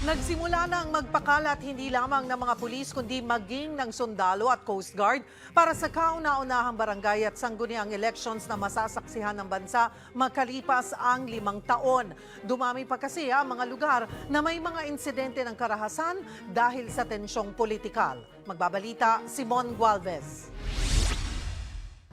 Nagsimula na ang magpakalat hindi lamang ng mga pulis kundi maging ng sundalo at Coast Guard para sa kauna-unahang barangay at sangguniang elections na masasaksihan ng bansa makalipas ang limang taon. Dumami pa kasi ang mga lugar na may mga insidente ng karahasan dahil sa tensyong politikal. Magbabalita, Simon Gualvez.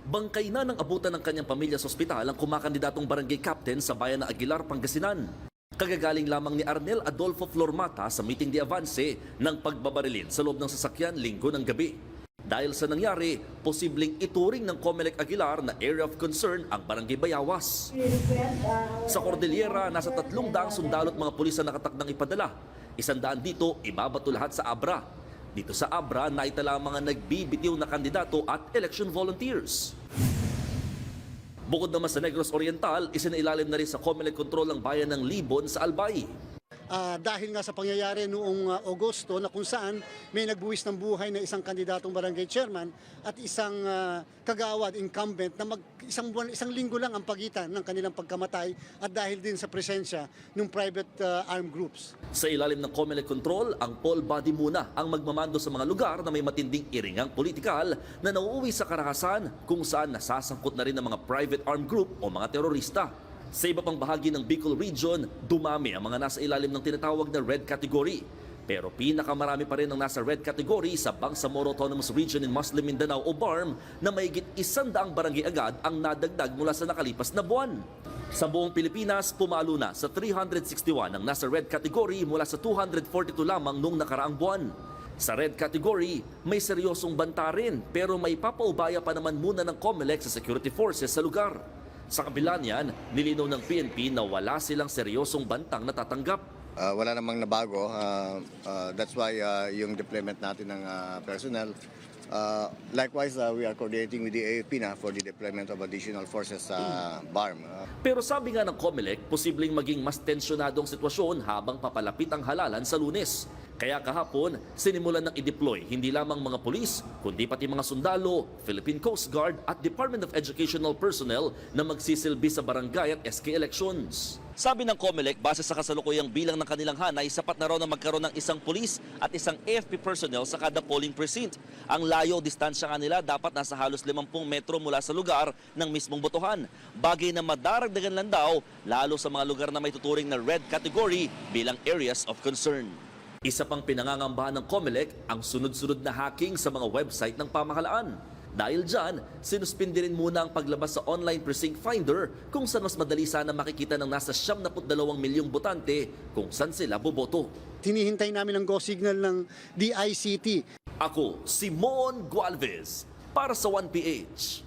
Bangkay na ng abutan ng kanyang pamilya sa ospital ang kumakandidatong barangay captain sa bayan ng Aguilar, Pangasinan. Kagagaling lamang ni Arnel Adolfo Flormata sa meeting de avance ng pagbabarilin sa loob ng sasakyan linggo ng gabi. Dahil sa nangyari, posibleng ituring ng Comelec Aguilar na area of concern ang barangay Bayawas. Sa Cordillera, nasa tatlong daang sundalo at mga pulis ang nakatakdang ipadala. Isandaan dito, ibabato lahat sa Abra. Dito sa Abra, naitala mga nagbibitiw na kandidato at election volunteers. Bukod naman sa Negros Oriental, isinailalim na rin sa Comelec control ang bayan ng Libon sa Albay. Ah, dahil nga sa pangyayari noong ah, Agosto na kung saan may nagbuwis ng buhay na isang kandidatong barangay chairman at isang ah, kagawad incumbent na mag, isang, buwan, isang linggo lang ang pagitan ng kanilang pagkamatay at dahil din sa presensya ng private ah, armed groups. Sa ilalim ng Comelec control, ang Paul Body muna ang magmamando sa mga lugar na may matinding iringang politikal na nauuwi sa karahasan kung saan nasasangkot na rin ng mga private armed group o mga terorista. Sa iba pang bahagi ng Bicol Region, dumami ang mga nasa ilalim ng tinatawag na red category. Pero pinakamarami pa rin ang nasa red category sa Bangsamoro Autonomous Region in Muslim Mindanao o BARM na mahigit isandaang barangay agad ang nadagdag mula sa nakalipas na buwan. Sa buong Pilipinas, pumalo na sa 361 ang nasa red category mula sa 242 lamang noong nakaraang buwan. Sa red category, may seryosong banta rin pero may papaubaya pa naman muna ng COMELEC sa security forces sa lugar. Sa kabila niyan, nilinaw ng PNP na wala silang seryosong bantang natatanggap. Ah, wala namang nabago. Ah, ah, that's why ah, yung deployment natin ng ah, personnel. Ah, likewise, ah, we are coordinating with the AFP na for the deployment of additional forces sa BARM. Ah, Pero sabi nga ng COMELEC, posibleng maging mas tensyonado ang sitwasyon habang papalapit ang halalan sa lunes. Kaya kahapon, sinimulan ng i-deploy hindi lamang mga pulis, kundi pati mga sundalo, Philippine Coast Guard at Department of Educational personnel na magsisilbi sa barangay at SK elections. Sabi ng COMELEC, base sa kasalukuyang bilang ng kanilang hanay, sapat na raw na magkaroon ng isang pulis at isang AFP personnel sa kada polling precinct. Ang layo distansya nga nila dapat nasa halos 50 metro mula sa lugar ng mismong botohan. Bagay na madaragdagan lang daw, lalo sa mga lugar na may tuturing na red category bilang areas of concern. Isa pang pinangangambahan ng COMELEC ang sunod-sunod na hacking sa mga website ng pamahalaan. Dahil dyan, sinuspindi rin muna ang paglabas sa online precinct finder kung saan mas madali sana makikita ng nasa 72 milyong botante kung saan sila boboto. Hinihintay namin ang go signal ng DICT Ako, Simon Gualvez, para sa 1PH.